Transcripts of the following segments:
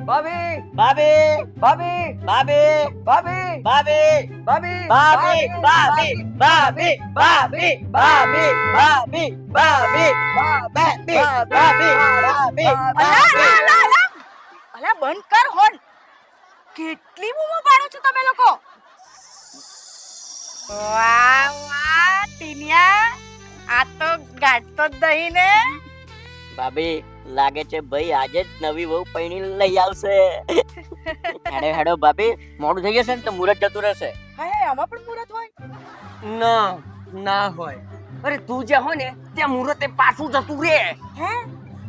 ભાભી ભાભી ભાભી ભાભી ભાભી ભાભી ભાભી ભાભી ભાભી ભાભી ભાભી ભાભી ભાભી ભાભી ભાભી ભાભી ભાભી અલા, અલા, અલા, અલા. અલા બંધ કર હોન કેટલી બૂમો પાડો છો તમે લોકો વાહ વાહ ટીનિયા આ તો ગાંઠતો જ દહીં ને ભાભી લાગે છે ભાઈ આજે જ નવી વહુ પૈણી લઈ આવશે. હેડો હેડો ભાભી મોડું થઈ જશે ને તો મુરત જતું રહેશે. હે આમાં પણ મુરત હોય? ના ના હોય. અરે તું જ્યાં હોય ને ત્યાં મુરતે પાછું જતું રે હે?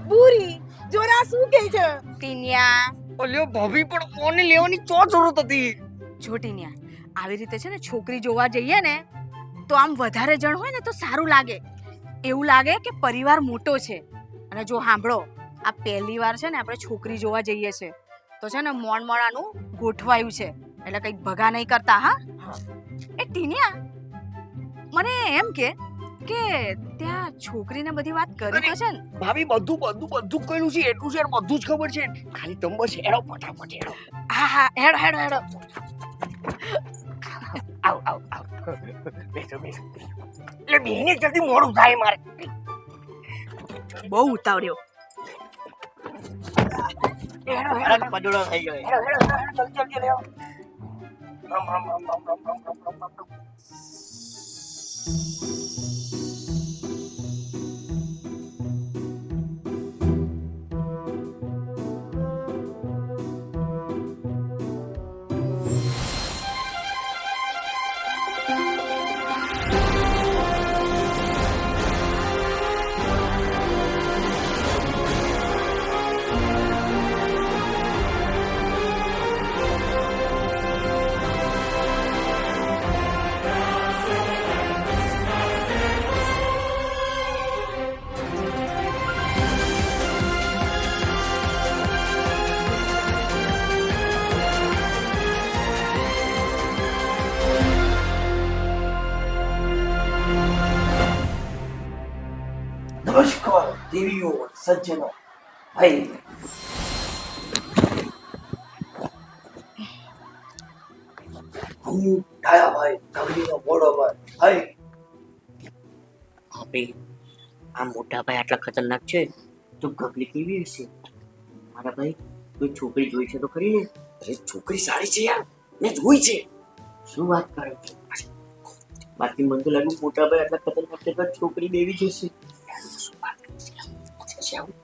બુરી જોરા શું કહે છે? ટીનિયા. ઓલ્યો ભાભી પણ કોને લેવાની ચો જરૂરત હતી? જો ટીનિયા આવી રીતે છે ને છોકરી જોવા જઈએ ને તો આમ વધારે જણ હોય ને તો સારું લાગે. એવું લાગે કે પરિવાર મોટો છે. અને જો સાંભળો આ પહેલી વાર છે ને આપણે છોકરી જોવા જઈએ છે તો છે ને મોણ મોણાનું ગોઠવાયું છે. એટલે કંઈક ભગા નહીં કરતા હા? એ ટીનિયા મને એમ કે કે ત્યાં છોકરીને બધી વાત કરી તો છે ને. ભાભી બધું બધું બધું કહેલું છે એટલું છે બધું જ ખબર છે. ખાલી તંબર બસ હેડો ફટાફટ એડો હા હા હેડો હેડો હેડો. આવ આવ આવ. બેસો બેસો એટલે બેને જલ્દી મોડું થાય મારે. બહુ ઉતાવળ્યો હેડો હેડો અરે પદુડો થઈ ગયો હેડો હેડો હેડો જલ્દી જલ્દી લેવો રમ રમ રમ રમ રમ રમ રમ રમ દેવીઓ સજ્જનો. ભાઈ હું ડાયાભાઈ ગગડીનો મોડો ભાઈ ભાભી આ મોટા ભાઈ આટલા ખતરનાક છે. તો ગગલી કેવી હશે? મારા ભાઈ કોઈ છોકરી જોઈ છે તો ખરી ને? અરે છોકરી સારી છે યાર. મેં જોઈ છે. શું વાત કરે છે? બાકી મને તો લાગ્યું મોટા ભાઈ આટલા ખતરનાક છે તો છોકરી દેવી જશે 小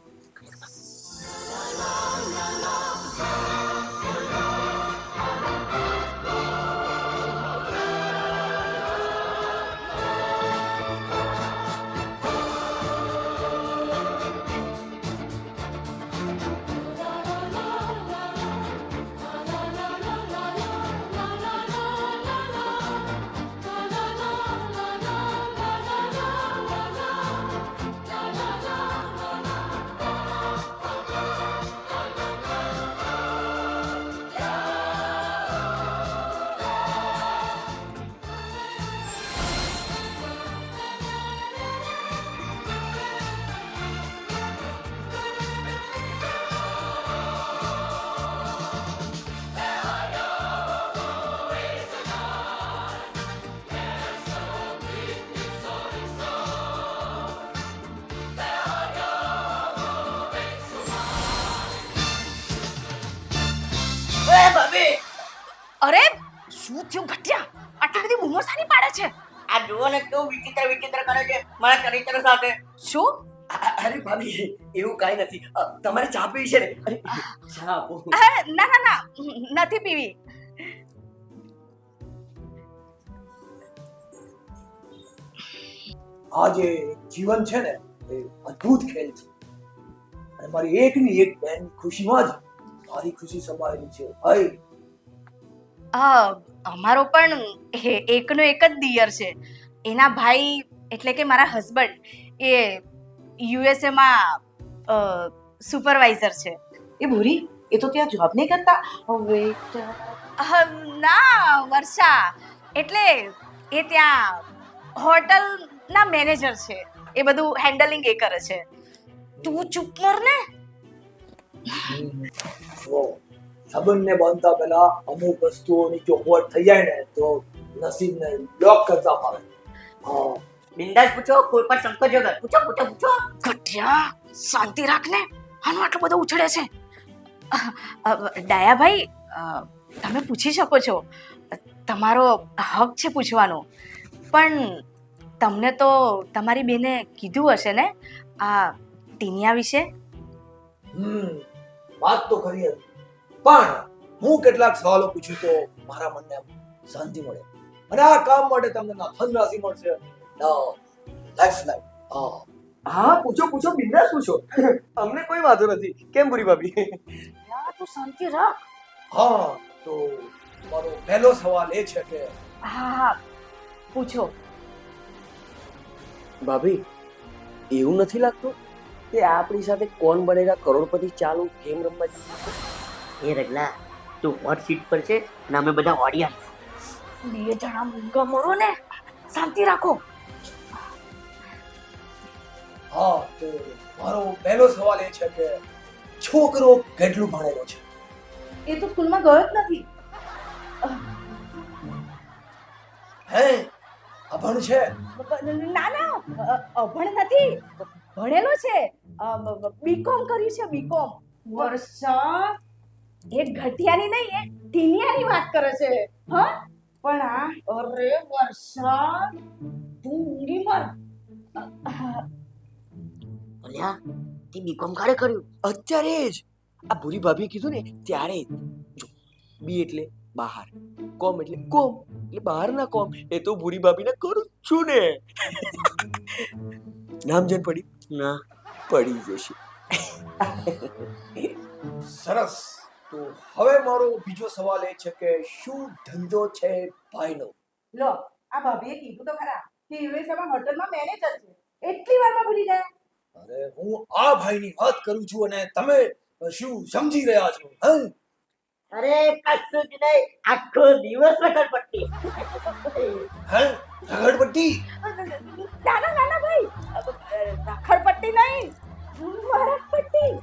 ચરિત્ર સાથે? શું? અરે ભાભી એવું કાઈ નથી. તમારે ચા પીવી છે ને? અરે ચા આપો. ના ના ના નથી પીવી. આ જે જીવન છે ને એ અદ્ભુત ખેલ છે. અને મારી એકની એક બેન ખુશીમાં જ મારી ખુશી સમાયેલી છે. ભાઈ. અમારો પણ એકનો એક જ દિયર છે. એના ભાઈ એટલે કે મારા હસબન્ડ એ યુએસએમાં સુપરવાઇઝર છે. એ ભૂરી એ તો ત્યાં જોબ નહીં કરતા? વેટ અહ, ના વર્ષા. એટલે એ ત્યાં હોટલના મેનેજર છે. એ બધું હેન્ડલિંગ એ કરે છે. તું ચૂપ કર ને. સંબંધને બાંધતા પહેલા અમુક વસ્તુઓની ચોખવટ થઈ જાય ને તો નસીબને બ્લોક કરતા ફાવે હા. બિંદાસ પૂછો કોઈ પણ સંકોચ વગર. પૂછો પૂછો પૂછો. ઘટિયા શાંતિ રાખ ને આનું આટલું બધું ઉછળે છે. ડાયાભાઈ તમે પૂછી શકો છો. તમારો હક છે પૂછવાનો. પણ તમને તો તમારી બેને કીધું હશે ને આ ટીનિયા વિશે? હમ વાત તો કરી પણ હું કેટલાક સવાલો પૂછું તો મારા મનને શાંતિ મળે. અને આ કામ માટે તમને ના ધનરાશિ મળશે. ના લાઈફ લાઈફ હા. હા પૂછો પૂછો બિંદાસ પૂછો. અમને કોઈ વાંધો નથી. કેમ પૂરી ભાભી? યાર, તું શાંતિ રાખ. હા તો મારો પહેલો સવાલ એ છે કે હા હા. પૂછો. ભાભી એવું નથી લાગતું કે આપણી સાથે કોણ બનેગા કરોડપતિ ચાલુ ગેમ રમવા જઈએ? એ રગલા તું હોટ સીટ પર છે અને અમે બધા ઓડિયન્સ બે જણા મૂંગા મરો ને. શાંતિ રાખો. હા તો મારો પહેલો સવાલ એ છે કે છોકરો કેટલું ભણેલો છે? એ તો સ્કૂલમાં ગયો જ નથી. હે? અભણ છે? ના ના અભણ નથી. ભણેલો છે. બીકોમ કર્યું છે બીકોમ વર્ષા. એ ઘટિયાની નહીં એ ટીનિયાની વાત કરે છે. હા? પણ આ અરે વર્ષા તું ઊંઘી મર. અલ્યા તે બીકોમ કારે કર્યું? અત્યારે જ. આ ભૂરી ભાભીએ કીધું ને ત્યારે જો. બી એટલે બહાર. કોમ એટલે કોમ. એટલે બહારના કોમ. એ તો ભૂરી ભાભીને કરું છું ને. નામ જન પડી? ના. પડી જશે. સરસ. તો હવે મારો બીજો સવાલ એ છે કે શું ધંધો છે ભાઈનો? લો આ ભાભીએ કીધું તો ખરા કે યુએસએમાં હોટલમાં મેનેજર છે. એટલી વારમાં ભૂલી ગયા અરે હું આ ભાઈની વાત કરું છું અને તમે શું સમજી રહ્યા છો? હં? અરે કશું જ નહીં. આખો દિવસ રગડપટ્ટી. હં? રગડપટ્ટી? નાના નાના ભાઈ. રખડપટ્ટી નહીં. મરકપટ્ટી.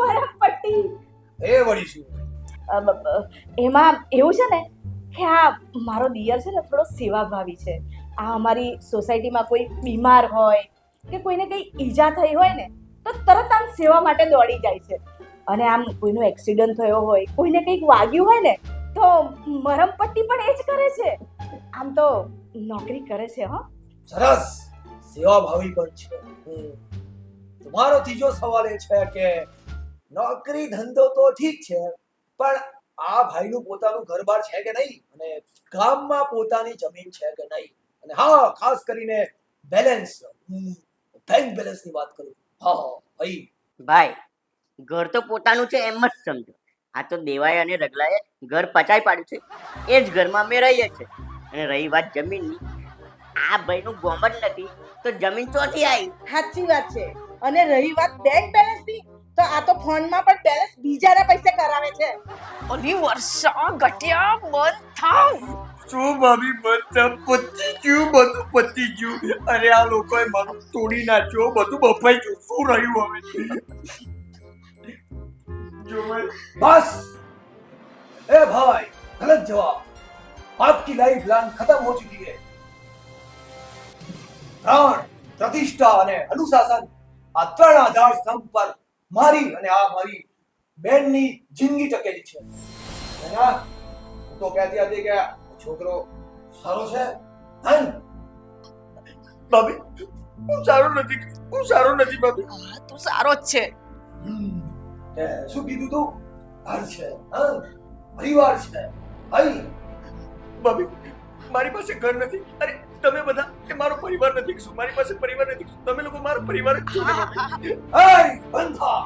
મરકપટ્ટી. એ વળી શું? એમાં એવું છે ને કે આ મારો દિયર છે ને થોડો સેવાભાવી છે. આ અમારી સોસાયટીમાં કોઈ બીમાર હોય કે કોઈને કંઈ ઈજા થઈ હોય ને, તો તરત આમ સેવા માટે દોડી જાય છે. અને આમ કોઈનો એક્સિડન્ટ થયો હોય, કોઈને કંઈક વાગ્યું હોય ને, તો મરમપટ્ટી પણ એ જ કરે છે. આમ તો નોકરી કરે છે, હો. સરસ. સેવાભાવી પણ છે. તમારો ત્રીજો સવાલ એ છે કે નોકરી ધંધો તો ઠીક છે, પણ આ ભાઈનું પોતાનું ઘરબાર છે કે નહીં? અને ગામમાં પોતાની જમીન છે કે નહીં? અને હા, ખાસ કરીને બેલેન્સ બેંક બેલેન્સની વાત કરું. હા ભાઈ. ભાઈ ઘર તો પોતાનું છે એમ જ સમજો. આ તો દેવાય અને રગલાએ ઘર પચાઈ પાડ્યું છે. એ જ ઘરમાં અમે રહીએ છીએ. અને રહી વાત જમીનની. આ ભાઈનું ગોમ જ નથી તો જમીન ચોથી આવી. સાચી વાત છે. અને રહી વાત બેંક બેલેન્સની તો આ તો ફોનમાં પણ બેલેન્સ બીજાના પૈસે કરાવે છે. ઓલી વર્ષા ઘટ્યા બંધ થાવ શું ભાભી બધા પતી ગયું બધું પતી ગયું અરે આ લોકોએ મારું તોડી નાખ્યો બધું બફાઈ ગયું શું રહ્યું હવે જો ભાઈ बस ए भाई गलत जवाब आपकी लाइफ लाइन खत्म हो चुकी है પ્રાણ પ્રતિષ્ઠા અને અનુશાસન આ ત્રણ આધાર સ્તંભ પર મારી અને આ મારી બેનની જિંદગી ટકેલી છે અને આ હું તો કહેતી હતી કે છોકરો સારો છે? હન ભાભી હું સારો નથી હું સારો નથી ભાભી. તું સારો જ છે. શું કીધું તું? ઘર છે હન પરિવાર છે અહીં ભાભી મારી પાસે ઘર નથી. અરે તમે બધા કે મારો પરિવાર નથી શું મારી પાસે પરિવાર નથી તમે લોકો મારો પરિવાર જ છો ને બંધા.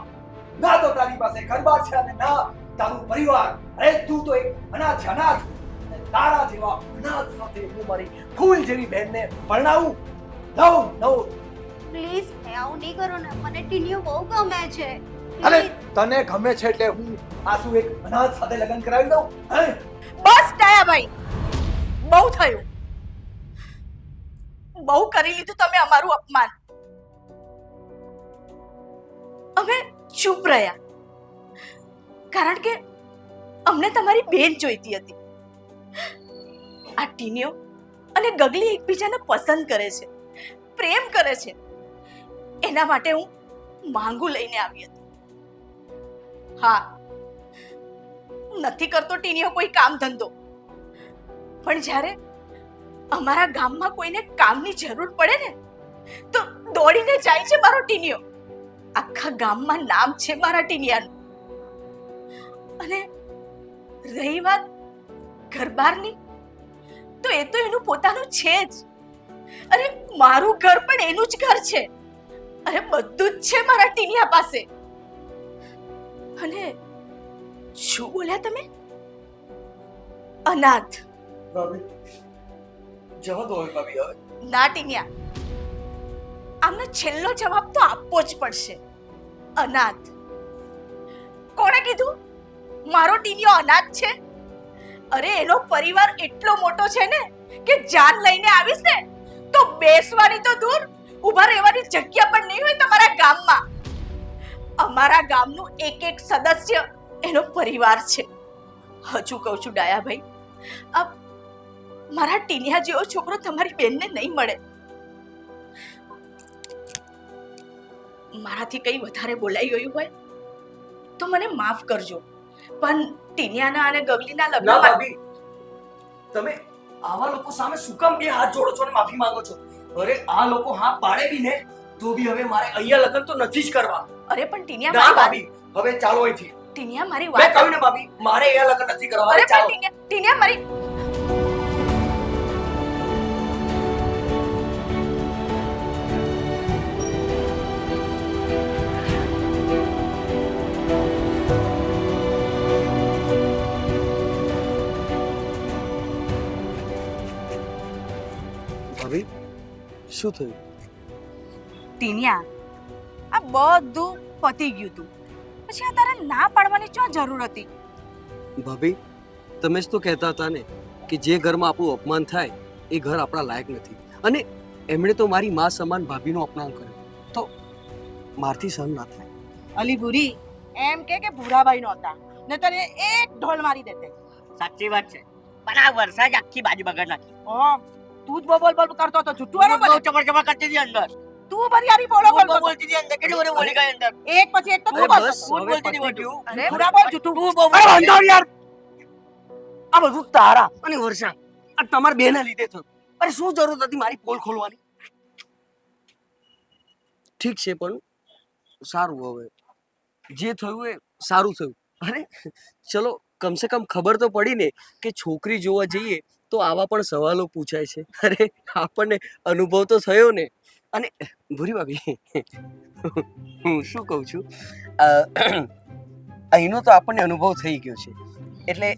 ના તો તારી પાસે ઘરબાર છે અને ના તારું પરિવાર. અરે તું તો એક અનાથ અનાથ અને તારા જેવા અનાથ સાથે હું મારી ફૂલ જેવી બહેનને પરણાવું? નવ નવ. પ્લીઝ આવું નહીં કરો ને. મને ટીનીઓ બહુ ગમે છે. અરે તને ગમે છે એટલે હું આ શું એક અનાથ સાથે લગ્ન કરાવી દઉં હે? બસ ડાયાભાઈ. બહુ થયું. બહુ કરી લીધું તમે અમારું અપમાન. અમે ચૂપ રહ્યા. કારણ કે અમને તમારી બેન જોઈતી હતી. આ ટીનિયો અને ગગલી એકબીજાને પસંદ કરે છે, પ્રેમ કરે છે. એના માટે હું માંગુ લઈને આવી હતી. હા, નથી કરતો ટીનિયો કોઈ કામ ધંધો. પણ જ્યારે અમારા ગામમાં કોઈને કામની જરૂર પડે ને, તો દોડીને જાય છે મારો ટીનિયો આખા ગામમાં નામ છે મારા ટીનિયાનું. અને રહી વાત ઘર બહારની તો એ તો એનું પોતાનું છે જ. અરે મારું ઘર પણ એનું જ ઘર છે. અરે બધું જ છે મારા ટીનિયા પાસે. અને શું બોલ્યા તમે? અનાથ. જવા દો ભાભી હવે. ના ટીનિયા. આમનો છેલ્લો જવાબ તો આપવો જ પડશે. અનાથ. કોણે કીધું? મારો ટીનિયો અનાથ છે? અરે, એનો પરિવાર એટલો મોટો છે ને કે જાન લઈને આવીશ ને, તો બેસવાની તો દૂર, ઊભા રહેવાની જગ્યા પણ નહીં હોય તમારા ગામમાં. અમારા ગામનું એક એક સદસ્ય એનો પરિવાર છે. હજુ કહું છું, ડાયાભાઈ આ મારા ટીનિયા જેવો છોકરો તમારી બેનને નહીં મળે. મારાથી કંઈ વધારે બોલાઈ ગયું હોય તો મને માફ કરજો, પણ ટીનિયાના અને ગગલીના ના ભાભી. તમે આવા લોકો સામે શું કામ બે હાથ જોડો છો અને માફી માંગો છો? અરે આ લોકો હા પાડે બી ને તો બી હવે મારે અહીંયા લગ્ન તો નથી જ કરવા. અરે પણ ટીનિયા ના મારી વાત ભાભી. હવે ચાલો અહીંથી. ટીનિયા મારી મેં વાત કહ્યું ને ભાભી મારે અહીંયા લગ્ન નથી કરવા. અરે પણ ચાલો. ટીનિયા ટીનિયા મારી શું થયું? ટીનિયા આ બધું પતી ગયું તું. પછી આ તારે ના પાડવાની શું જરૂર હતી? ભાભી તમે જ તો કહેતા હતા ને કે જે ઘરમાં આપણું અપમાન થાય એ ઘર આપણા લાયક નથી. અને એમણે તો મારી મા સમાન ભાભીનું અપમાન કર્યું. તો મારથી સહન ના થાય. અલી ભૂરી એમ કે કે ભૂરાભાઈ નહોતા હતા નતર એ એક ઢોલ મારી દેતે. સાચી વાત છે. પણ આ વરસાદ આખી બાજુ બગડ નાખી. ઓ તું જ બોલ બોલ કરતો હતો જુઠ્ઠું વાળો બોલ. બોલે ચપર ચપર કરતી હતી અંદર. તું બરિયારી બોલો બોલ બોલ બોલતી હતી અંદર. કેટલી બધી બોલી ગઈ અંદર? એક પછી એક તો તું જ હવે બોલતી હતી. અરે જૂઠા બોલ જૂઠું તું બોલ અરે બોલતી યાર. આ બધું તારા અને વર્ષા. આ તમાર બેને લીધે થયું. અરે શું જરૂર હતી મારી પોલ ખોલવાની? ઠીક છે પણ સારું હવે. જે થયું એ સારું થયું. અરે ચલો કમસે કમ ખબર તો પડી ને કે છોકરી જોવા જઈએ તો આવા પણ સવાલો પૂછાય છે. અરે આપણને અનુભવ તો થયો ને. અને ભૂરી ભાભી હું શું કહું છું? અહીંનો તો આપણને અનુભવ થઈ ગયો છે. એટલે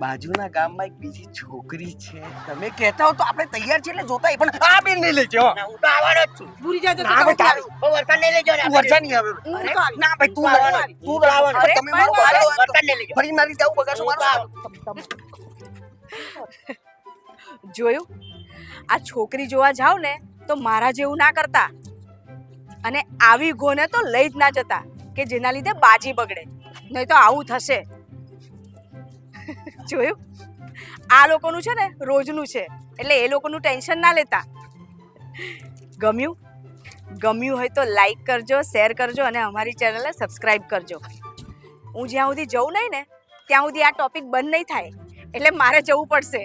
બાજુના ગામમાં એક બીજી છોકરી છે. તમે કહેતા હો તો આપણે તૈયાર છે એટલે જોતા પણ આ બેન નહીં લેજો. હું તો આવવાનો જ છું. ભૂરી જાજો ના, ભાઈ તારું? વરસાદ નહીં લેજો ને વરસાદ નહીં આવે. ના ભાઈ તું તું આવવાનો. તું આવવાનો. તમે મારું. વરસાદ નહીં લેજો. ફરી મારી જાવ બગાસો મારું. જોયું? આ છોકરી જોવા જાવ ને, તો મારા જેવું ના કરતા. અને આવી ગોને તો લઈ જ ના જતા, કે જેના લીધે બાજી બગડે. નહીં તો આવું થશે. જોયું? આ લોકોનું છે ને, રોજનું છે. એટલે એ લોકોનું ટેન્શન ના લેતા. ગમ્યું? ગમ્યું હોય તો લાઈક કરજો શેર કરજો અને અમારી ચેનલને સબસ્ક્રાઈબ કરજો. હું જ્યાં સુધી જઉં નહીં ને, ત્યાં સુધી આ ટોપિક બંધ નહીં થાય. એટલે મારે જવું પડશે.